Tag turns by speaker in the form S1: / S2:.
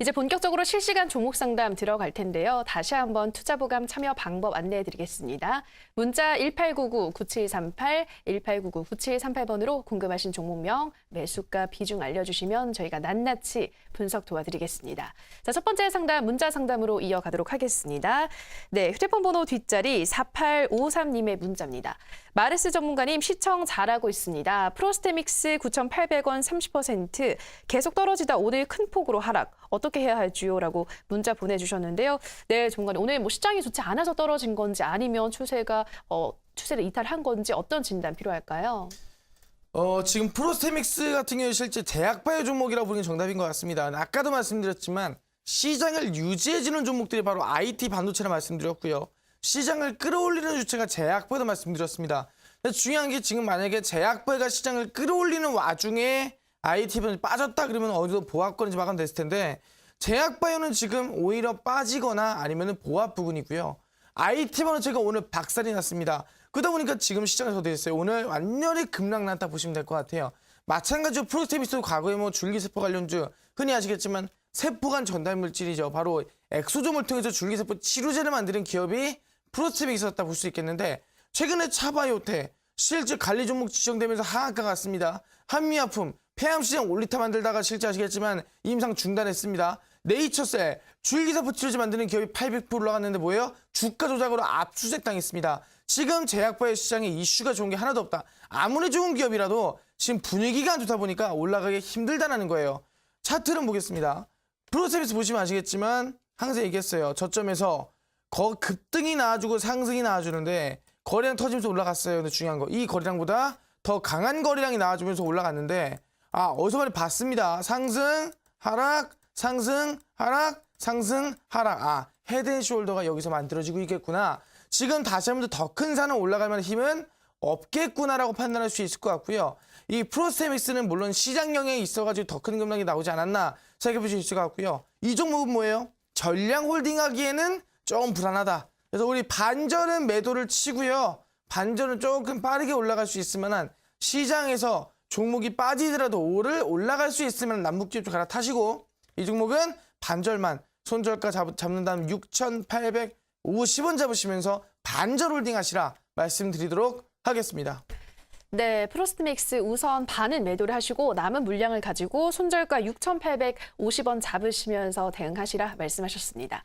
S1: 이제 본격적으로 실시간 종목 상담 들어갈 텐데요. 다시 한번 투자 보감 참여 방법 안내해 드리겠습니다. 문자 1899-9738, 1899-9738번으로 궁금하신 종목명, 매수가 비중 알려주시면 저희가 낱낱이 분석 도와드리겠습니다. 자, 첫 번째 상담, 문자 상담으로 이어가도록 하겠습니다. 네, 휴대폰 번호 뒷자리 4853님의 문자입니다. 마르스 전문가님 시청 잘하고 있습니다. 프로스테믹스 9,800원 30% 계속 떨어지다 오늘 큰 폭으로 하락. 어떻게 해야 할지요? 라고 문자 보내주셨는데요. 네, 전문가님 오늘 뭐 시장이 좋지 않아서 떨어진 건지 아니면 추세가 어, 추세를 이탈한 건지 어떤 진단 필요할까요?
S2: 어, 지금 프로스테믹스 같은 경우 실제 제약바이오 종목이라고 부르는 게 정답인 것 같습니다. 아까도 말씀드렸지만 시장을 유지해주는 종목들이 바로 IT 반도체라 말씀드렸고요. 시장을 끌어올리는 주체가 제약바이오도 말씀드렸습니다. 중요한 게 지금 만약에 제약바이오가 시장을 끌어올리는 와중에 IT 반도체 빠졌다 그러면 정도 보합권인지 마감 됐을 텐데 제약 바이오는 지금 오히려 빠지거나 아니면 보합 부분이고요. IT 반도체가 오늘 박살이 났습니다. 그러다 보니까 지금 시장에서 됐어요. 오늘 완전히 급락 났다 보시면 될 것 같아요. 마찬가지로 프로스테미스도 과거에 뭐 줄기세포 관련주 흔히 아시겠지만 세포간 전달 물질이죠. 바로 엑소점을 통해서 줄기세포 치료제를 만드는 기업이 있었다 볼 수 있겠는데 최근에 차바이오테 실제 관리 종목 지정되면서 하한가 갔습니다. 한미약품 폐암시장 올리타 만들다가 실제 아시겠지만 임상 중단했습니다. 네이처셀 줄기세포 치료제 만드는 기업이 800% 올라갔는데 뭐예요? 주가 조작으로 압수수색 당했습니다. 지금 제약바이오 시장에 이슈가 좋은 게 하나도 없다. 아무리 좋은 기업이라도 지금 분위기가 안 좋다 보니까 올라가기 힘들다라는 거예요. 차트를 보겠습니다. 프로세미스 보시면 아시겠지만 항상 얘기했어요. 저점에서 거 급등이 나와주고 상승이 나와주는데 거래량 터지면서 올라갔어요. 근데 중요한 거 이 거래량보다 더 강한 거래량이 나와주면서 올라갔는데 아 어디서 많이 봤습니다. 상승 하락 상승 하락 상승 하락 아 헤드앤숄더가 여기서 만들어지고 있겠구나. 지금 다시 한번 더 큰 산을 올라갈 만한 힘은 없겠구나라고 판단할 수 있을 것 같고요. 이 프로스테믹스는 물론 시장 영향이 있어가지고 더 큰 급락이 나오지 않았나 생각해 보실 수 있을 것 같고요. 이 종목은 뭐예요? 전량 홀딩하기에는 조금 불안하다. 그래서 우리 반전은 매도를 치고요. 반전은 조금 빠르게 올라갈 수 있을 만한 시장에서 종목이 빠지더라도 오를 올라갈 수 있으면 좀 갈아타시고 이 종목은 반절만 손절가 잡, 잡는 다음 6,850원 잡으시면서 반절 홀딩 하시라 말씀드리도록 하겠습니다.
S1: 네, 프로스트믹스 우선 반은 매도를 하시고 남은 물량을 가지고 손절가 6,850원 잡으시면서 대응하시라 말씀하셨습니다.